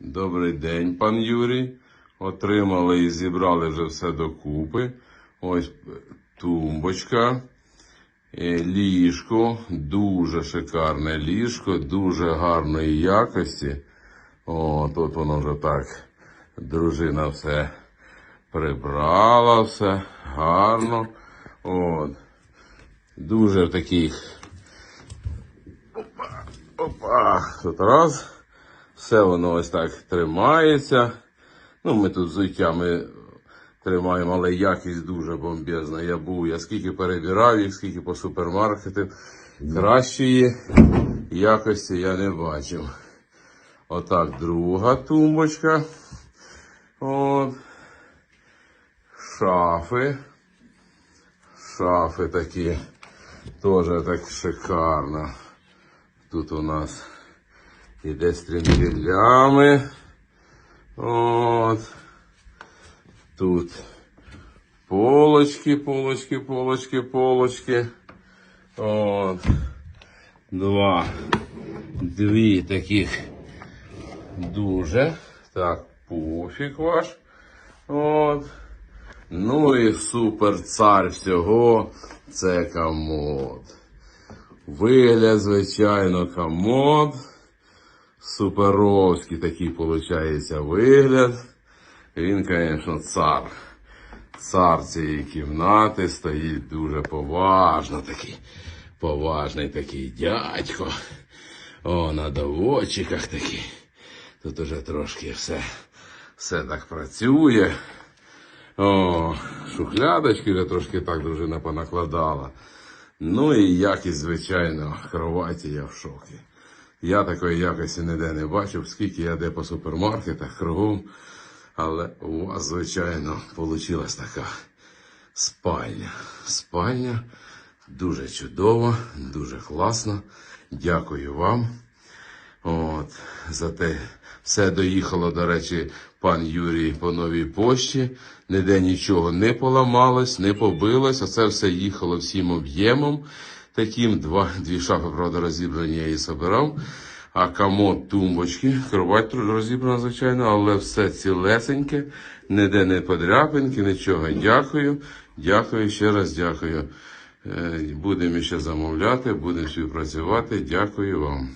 Добрий день, пан Юрій. Отримали і зібрали вже все докупи. Ось тумбочка, е, ліжко, дуже шикарне ліжко, дуже гарної якості. О, тут воно вже так. Дружина все прибрала, все гарно. От. Дуже в таких. Опа, опа. Тут раз. Все воно ось так тримається. Ну, ми тут взуття ми тримаємо, але якість дуже бомбезна. Я був, я скільки перебирав їх, скільки по супермаркету. Кращої якості я не бачив. Отак, друга тумбочка. От. Шафи. Шафи такі. Теж так шикарно. Тут у нас іде з тринкелями. От. Тут полочки, полочки, полочки, полочки. От. Два. Дві таких дуже. Так, пофіг ваш. От. Ну і супер цар всього це комод. Вигляд, звичайно, комод. Суперовський такий виходить вигляд. Він, звісно, цар. Цар цієї кімнати стоїть дуже поважно такий. Поважний такий дядько. О, на доводчиках такий. Тут уже трошки все, все так працює. О, шухлядочки вже трошки так дружина понакладала. Ну і якість, звичайно, кроваті я в шокі. Я такої якості ніде не бачив, скільки я де по супермаркетах кругом. Але у вас, звичайно, вийшла така спальня. Спальня дуже чудова, дуже класна. Дякую вам. От, за те, все доїхало, до речі, пан Юрій по новій пошті. Ніде нічого не поламалось, не побилось. Оце все їхало всім об'ємом. Таким два, дві шафи, правда, розібрані я її собирав. А комод, тумбочки, кровать розібрана, звичайно, але все цілесеньке, ніде не подряпинки, нічого. Дякую. Дякую, ще раз дякую. Е, Будемо ще замовляти, будемо співпрацювати. Дякую вам.